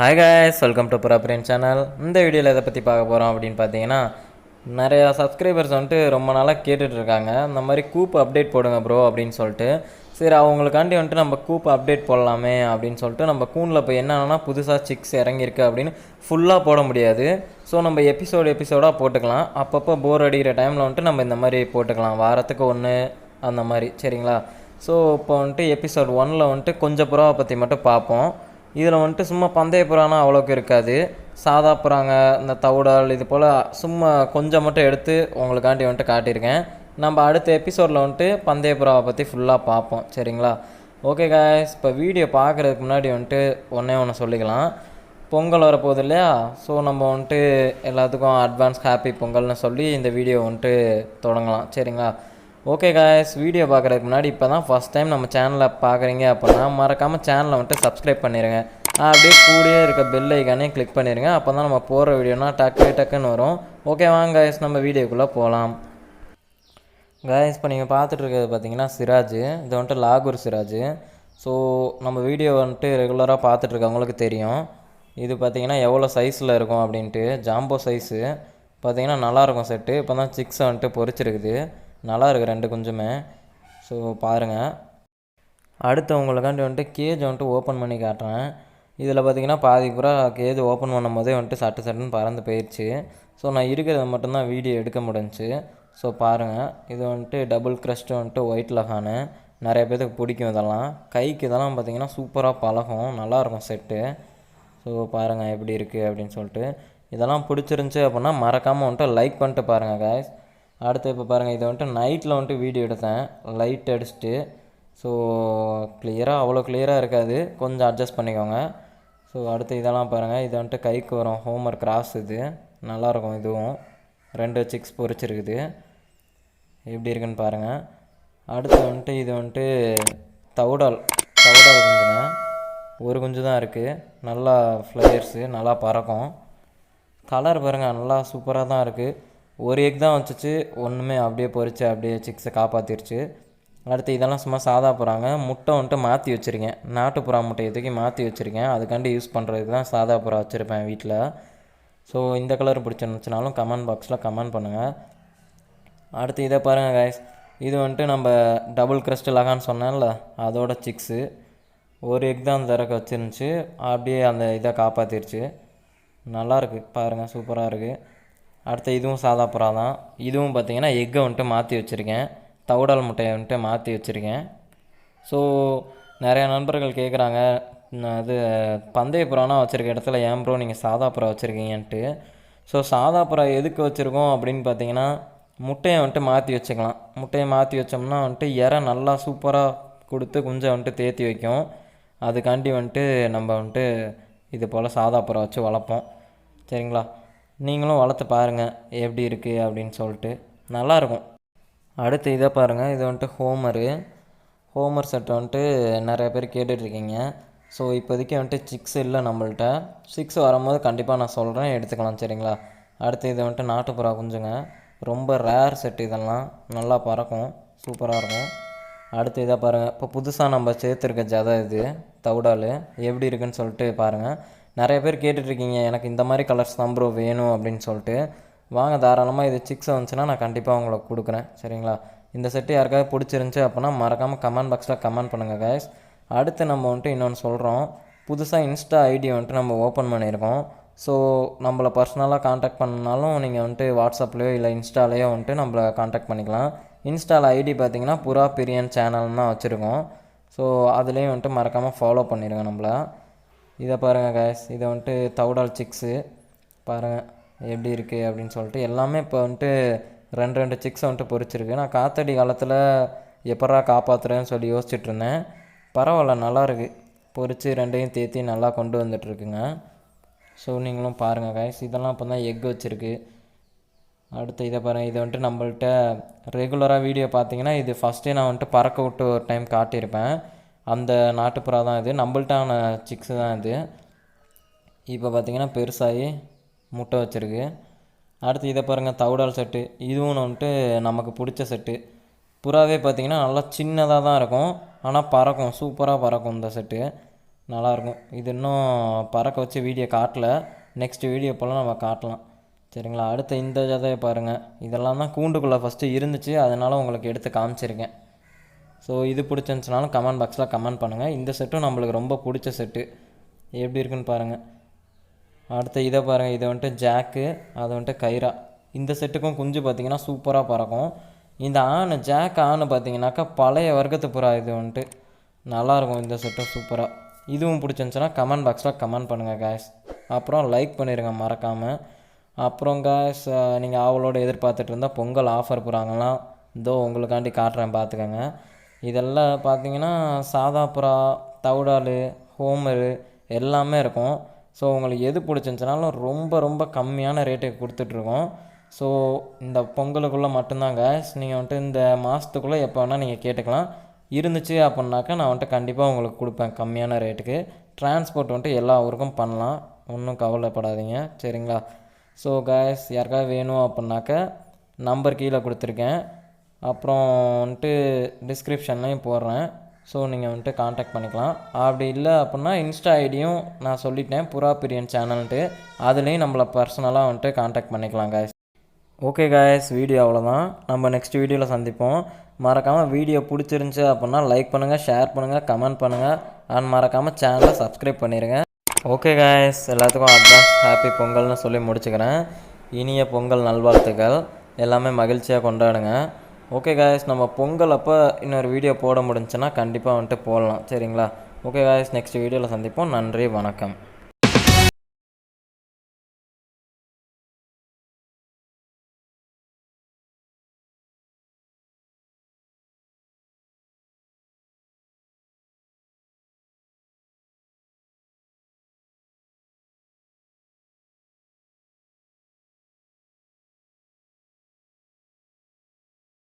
Hi guys welcome to புறாப்ரேன் channel இந்த வீடியோவில் எதை பற்றி பார்க்க போகிறோம் அப்படின்னு பார்த்தீங்கன்னா நிறையா சப்ஸ்கிரைபர்ஸ் வந்துட்டு ரொம்ப நாளாக கேட்டுட்ருக்காங்க இந்த மாதிரி கூப் அப்டேட் போடுங்க ப்ரோ அப்படின்னு சொல்லிட்டு. சரி அவங்களுக்காண்டி வந்துட்டு நம்ம கூப் அப்டேட் போடலாமே அப்படின்னு சொல்லிட்டு நம்ம கூனில் இப்போ என்னன்னா புதுசாக சிக்ஸ் இறங்கியிருக்கு அப்படின்னு ஃபுல்லாக போட முடியாது. ஸோ நம்ம எபிசோடு எபிசோடாக போட்டுக்கலாம். அப்பப்போ போர் அடிக்கிற டைமில் வந்துட்டு நம்ம இந்த மாதிரி போட்டுக்கலாம். வாரத்துக்கு ஒன்று அந்த மாதிரி. சரிங்களா? ஸோ இப்போ வந்துட்டு எபிசோட் ஒனில் வந்துட்டு கொஞ்சம் புறாவை பற்றி மட்டும் பார்ப்போம். இதில் வந்துட்டு சும்மா பந்தய புறானா அவ்வளோக்கு இருக்காது. சாதா புறாங்க இந்த தவுடால் இது போல் சும்மா கொஞ்சம் மட்டும் எடுத்து உங்களுக்காண்டி வந்துட்டு காட்டியிருக்கேன். நம்ம அடுத்த எபிசோடில் வந்துட்டு பந்தய புறாவை பற்றி ஃபுல்லாக பார்ப்போம். சரிங்களா? ஓகே காய்ஸ் இப்போ வீடியோ பார்க்குறதுக்கு முன்னாடி வந்துட்டு ஒன்றே ஒன்று சொல்லிக்கலாம். பொங்கல் வரப்போகுது இல்லையா? ஸோ நம்ம வந்துட்டு எல்லாத்துக்கும் அட்வான்ஸ் ஹாப்பி பொங்கல்னு சொல்லி இந்த வீடியோ வந்துட்டு தொடங்கலாம். சரிங்களா? ஓகே காய்ஸ் வீடியோ பார்க்குறதுக்கு முன்னாடி இப்போ தான் ஃபஸ்ட் டைம் நம்ம சேனலை பார்க்குறீங்க அப்படின்னா மறக்காமல் சேனலை வந்துட்டு சப்ஸ்கிரைப் பண்ணிடுங்க அப்படியே கூடயே இருக்க பெல் ஐக்கானே கிளிக் பண்ணிடுங்க அப்போ தான் நம்ம போகிற வீடியோனா டக்கு டக்குன்னு வரும். ஓகே வாங்க காய்ஸ் நம்ம வீடியோக்குள்ளே போகலாம் காய்ஸ் இப்போ நீங்கள் பார்த்துட்ருக்கிறது பார்த்தீங்கன்னா சிராஜ். இது வந்துட்டு லாகூர் சிராஜ். ஸோ நம்ம வீடியோ வந்துட்டு ரெகுலராக பார்த்துட்ருக்கவங்களுக்கு தெரியும். இது பார்த்தீங்கன்னா எவ்வளோ சைஸில் இருக்கும் அப்படின்ட்டு. ஜாம்போ சைஸு பார்த்தீங்கன்னா நல்லாயிருக்கும் செட்டு இப்போ தான் சிக்ஸ் வந்துட்டு பொரிச்சிருக்குது. நல்லா இருக்குது ரெண்டு குஞ்சுமே. ஸோ பாருங்கள் அடுத்து உங்களுக்காண்டி வந்துட்டு கேஜ் வந்துட்டு ஓப்பன் பண்ணி காட்டுறேன். இதில் பார்த்தீங்கன்னா பாதி பூரா கேஜ் ஓப்பன் பண்ணும் போதே வந்துட்டு சட்டு சட்டுன்னு பறந்து போயிடுச்சு ஸோ நான் இருக்கிறத மட்டும்தான் வீடியோ எடுக்க முடிஞ்சு ஸோ பாருங்கள் இது வந்துட்டு டபுள் க்ரஸ்ட்டு வந்துட்டு ஒயிட் லகானு. நிறைய பேருக்கு பிடிக்கும் இதெல்லாம். கைக்கு இதெல்லாம் பார்த்தீங்கன்னா சூப்பராக பழகும். நல்லாயிருக்கும் செட்டு ஸோ பாருங்கள் எப்படி இருக்குது அப்படின்னு சொல்லிட்டு. இதெல்லாம் பிடிச்சிருந்துச்சி அப்படின்னா மறக்காமல் வந்துட்டு லைக் பண்ணிட்டு பாருங்கள் காய்ஸ் அடுத்து இப்போ பாருங்கள் இதை வந்துட்டு நைட்டில் வந்துட்டு வீடியோ எடுத்தேன். லைட் அடிச்சுட்டு. ஸோ கிளியராக அவ்வளோ கிளியராக இருக்காது. கொஞ்சம் அட்ஜஸ்ட் பண்ணிக்கோங்க. ஸோ அடுத்து இதெல்லாம் பாருங்கள் இது வந்துட்டு கைக்கு வரும். ஹோம்ஒர்க் கிராஸ் இது. நல்லாயிருக்கும் இதுவும். ரெண்டு சிக்ஸ் பொரிச்சிருக்குது எப்படி இருக்குன்னு பாருங்கள் அடுத்து வந்துட்டு இது வந்துட்டு தவுடால். தவுடால் குஞ்சுங்க. ஒரு குஞ்சு தான் இருக்குது நல்லா ஃப்ளையர்ஸு நல்லா பறக்கும். கலர் பாருங்கள் நல்லா சூப்பராக தான் இருக்குது ஒரு எக் தான் வச்சுச்சு ஒன்றுமே அப்படியே பொறிச்சு அப்படியே சிக்ஸை காப்பாற்றிருச்சு அடுத்து இதெல்லாம் சும்மா சாதா புறாங்க. முட்டை வந்துட்டு மாற்றி வச்சுருக்கேன். நாட்டு புறா முட்டையை தூக்கி மாற்றி வச்சுருக்கேன். அதுக்காண்டி யூஸ் பண்ணுறதுக்கு தான் சாதா புறா வச்சுருப்பேன் வீட்டில் ஸோ இந்த கலர் பிடிச்சிருந்துச்சுனாலும் கமெண்ட் பாக்ஸில் கமெண்ட் பண்ணுங்கள் அடுத்து இதை பாருங்கள் கைஸ் இது வந்துட்டு நம்ம டபுள் கிரஸ்ட் லகான்னு சொன்னேன்ல அதோட சிக்ஸு ஒரு எக் தான் திறக்க வச்சிருந்துச்சு. அப்படியே அந்த இதை காப்பாற்றிருச்சு நல்லாயிருக்கு பாருங்கள் சூப்பராக இருக்குது அடுத்து இதுவும் சாதா புறா தான். இதுவும் பார்த்தீங்கன்னா எக்கை வந்துட்டு மாற்றி வச்சுருக்கேன். தவுடால் முட்டையை வந்துட்டு மாற்றி வச்சுருக்கேன். ஸோ நிறையா நண்பர்கள் கேட்குறாங்க அது பந்தய புறானா வச்சுருக்க இடத்துல ஏன் ப்ரோ நீங்கள் சாதா புறா வச்சுருக்கீங்கன்ட்டு? ஸோ சாதா புறா எதுக்கு வச்சுருக்கோம் அப்படின்னு பார்த்தீங்கன்னா முட்டையை வந்துட்டு மாற்றி வச்சுக்கலாம். முட்டையை மாற்றி வச்சோம்னா வந்துட்டு இறை நல்லா சூப்பராக கொடுத்து குஞ்சை வந்துட்டு தேத்தி வைக்கும். அதுக்காண்டி வந்துட்டு நம்ம வந்துட்டு இது போல் சாதா புறா வச்சு வளர்ப்போம். சரிங்களா? நீங்களும் வளர்த்து பாருங்கள் எப்படி இருக்குது அப்படின்னு சொல்லிட்டு. நல்லாயிருக்கும். அடுத்து இதை பாருங்கள் இது வந்துட்டு ஹோமரு. ஹோமர் செட் வந்துட்டு நிறைய பேர் கேட்டுட்ருக்கீங்க. ஸோ இப்போதைக்கு வந்துட்டு சிக்ஸ் இல்லை நம்மள்ட்ட. சிக்ஸ் வரும்போது கண்டிப்பாக நான் சொல்கிறேன் எடுத்துக்கலாம் சரிங்களா? அடுத்து இது வந்துட்டு நாட்டுப்புறா குஞ்சுங்க. ரொம்ப ரேர் செட் இதெல்லாம். நல்லா பறக்கும். சூப்பராக இருக்கும். அடுத்து இதை பாருங்கள் இப்போ புதுசாக நம்ம சேர்த்துருக்க ஜதை இது தவுடால். எப்படி இருக்குன்னு சொல்லிட்டு பாருங்கள் நிறைய பேர் கேட்டுட்ருக்கீங்க எனக்கு இந்த மாதிரி கலர்ஸ் தான் ப்ரோ வேணும் அப்படின்னு சொல்லிட்டு. வாங்க தாராளமாக இது சிக்ஸ் வந்துச்சுன்னா நான் கண்டிப்பாக உங்களுக்கு கொடுக்குறேன் சரிங்களா? இந்த செட்டு யாருக்காவது பிடிச்சிருந்துச்சி அப்படின்னா மறக்காமல் கமெண்ட் பாக்ஸில் கமெண்ட் பண்ணுங்கள் கைஸ் அடுத்து நம்ம வந்துட்டு இன்னொன்று சொல்கிறோம் புதுசாக இன்ஸ்டா ஐடி வந்துட்டு நம்ம ஓப்பன் பண்ணியிருக்கோம். ஸோ நம்மளை பர்சனலாக காண்டாக்ட் பண்ணாலும் நீங்கள் வந்துட்டு வாட்ஸ்அப்லேயோ இல்லை இன்ஸ்டாலேயோ வந்துட்டு நம்மளை காண்டாக்ட் பண்ணிக்கலாம். இன்ஸ்டாவில் ஐடி பார்த்தீங்கன்னா புறா பிரியன் சேனல்னு தான் வச்சுருக்கோம். ஸோ அதுலேயும் வந்துட்டு மறக்காமல் ஃபாலோ பண்ணிடுங்க நம்மளை. இதை பாருங்கள் கைஸ் இதை வந்துட்டு தவுடால் சிக்ஸு பாருங்கள் எப்படி இருக்குது அப்படின்னு சொல்லிட்டு எல்லாமே இப்போ வந்துட்டு ரெண்டு ரெண்டு சிக்ஸை வந்துட்டு பொரிச்சிருக்கு நான் காத்தடி காலத்தில் எப்படா காப்பாற்றுறேன்னு சொல்லி யோசிச்சுட்டு இருந்தேன். பரவாயில்ல நல்லா இருக்குது பொரித்து ரெண்டையும் தேத்தி நல்லா கொண்டு வந்துட்டுருக்குங்க ஸோ நீங்களும் பாருங்கள் கைஸ் இதெல்லாம் இப்போ தான் எக் வச்சுருக்கு. அடுத்து இதை பாருங்கள் இதை வந்துட்டு நம்மள்கிட்ட ரெகுலராக வீடியோ பார்த்தீங்கன்னா இது ஃபஸ்ட்டே நான் வந்துட்டு பறக்க விட்டு ஒரு டைம் காட்டியிருப்பேன். அந்த நாட்டுப்புறா தான் இது. நம்மள்ட்டான சிக்ஸு தான் இது. இப்போ பார்த்திங்கன்னா பெருசாகி முட்டை வச்சுருக்கு. அடுத்து இதை பாருங்கள் தவுடால் செட்டு. இதுவும் வந்துட்டு நமக்கு பிடிச்ச செட்டு. புறாவே பார்த்தீங்கன்னா நல்லா சின்னதாக தான் இருக்கும். ஆனால் பறக்கும் சூப்பராக பறக்கும் இந்த செட்டு. நல்லாயிருக்கும். இது இன்னும் பறக்க வச்சு வீடியோ காட்டல. நெக்ஸ்ட் வீடியோ போல் நம்ம காட்டலாம். சரிங்களா? அடுத்து இந்த ஜதையை பாருங்கள் இதெல்லாம் தான் கூண்டுக்குள்ளே ஃபஸ்ட்டு இருந்துச்சு. அதனால் உங்களுக்கு எடுத்து காமிச்சிருக்கேன். ஸோ இது பிடிச்சிருந்துச்சுனாலும் கமெண்ட் பாக்ஸில் கமெண்ட் பண்ணுங்கள் இந்த செட்டும் நம்மளுக்கு ரொம்ப பிடிச்ச செட்டு எப்படி இருக்குன்னு பாருங்கள் அடுத்து இதை பாருங்கள் இதை வந்துட்டு ஜாக்கு அது வந்துட்டு கைரா இந்த செட்டுக்கும் குஞ்சு பார்த்தீங்கன்னா சூப்பராக பறக்கும். இந்த ஆண் ஜாக் ஆண் பார்த்தீங்கன்னாக்கா பழைய வர்க்கத்து புறா இது வந்துட்டு நல்லாயிருக்கும் இந்த செட்டும் சூப்பராக இதுவும் பிடிச்சிருந்துச்சுன்னா கமெண்ட் பாக்ஸில் கமெண்ட் பண்ணுங்கள் காய்ஸ் அப்புறம் லைக் பண்ணிடுங்க மறக்காமல் அப்புறம் காய்ஸ் நீங்கள் ஆவலோடு எதிர்பார்த்துட்டு இருந்தால் பொங்கல் ஆஃபர் போகிறாங்களாம் இதோ உங்களுக்காண்டி காட்டுறேன் பார்த்துக்கோங்க இதெல்லாம் பார்த்தீங்கன்னா சாதா புறா ஹோமரு எல்லாமே இருக்கும். ஸோ உங்களுக்கு எது பிடிச்சிருந்துச்சுனாலும் ரொம்ப ரொம்ப கம்மியான ரேட்டுக்கு கொடுத்துட்ருக்கோம். ஸோ இந்த பொங்கலுக்குள்ளே மட்டும்தான் கேஸ் நீங்கள் வந்துட்டு இந்த மாதத்துக்குள்ளே எப்போ வேணால் நீங்கள் கேட்டுக்கலாம். இருந்துச்சு அப்படின்னாக்கா நான் வந்துட்டு கண்டிப்பாக உங்களுக்கு கொடுப்பேன் கம்மியான ரேட்டுக்கு டிரான்ஸ்போர்ட் வந்துட்டு எல்லா ஊருக்கும் பண்ணலாம். ஒன்றும் கவலைப்படாதீங்க. சரிங்களா? ஸோ கேஸ் யாருக்காவது வேணும் அப்படின்னாக்க நம்பர் கீழே கொடுத்துருக்கேன். அப்புறம் வந்துட்டு டிஸ்கிரிப்ஷன்லையும் போடுறேன். ஸோ நீங்கள் வந்துட்டு காண்டாக்ட் பண்ணிக்கலாம். அப்படி இல்லை அப்படின்னா இன்ஸ்டா ஐடியும் நான் சொல்லிட்டேன் புறா பிரியன் சேனல்ன்ட்டு அதுலேயும் நம்மளை பர்சனலாக வந்துட்டு காண்டாக்ட் பண்ணிக்கலாம் காய்ஸ் ஓகே காய்ஸ் வீடியோ அவ்வளோதான் நம்ம நெக்ஸ்ட் வீடியோவில் சந்திப்போம். மறக்காமல் வீடியோ பிடிச்சிருந்துச்சி அப்படின்னா லைக் பண்ணுங்கள் ஷேர் பண்ணுங்கள் கமெண்ட் பண்ணுங்கள் அண்ட் மறக்காமல் சேனலை சப்ஸ்கிரைப் பண்ணிடுங்க ஓகே காய்ஸ் எல்லாத்துக்கும் அட்வான்ஸ் ஹாப்பி பொங்கல்னு சொல்லி முடிச்சுக்கிறேன். இனிய பொங்கல் நல்வாழ்த்துக்கள். எல்லாமே மகிழ்ச்சியாக கொண்டாடுங்க. ஓகே காய்ஸ் நம்ம பொங்கல் அப்போ இன்னொரு வீடியோ போட முடிஞ்சுன்னா கண்டிப்பாக வந்துட்டு போடலாம். சரிங்களா? ஓகே காய்ஸ் நெக்ஸ்ட் வீடியோவில் சந்திப்போம். நன்றி வணக்கம்.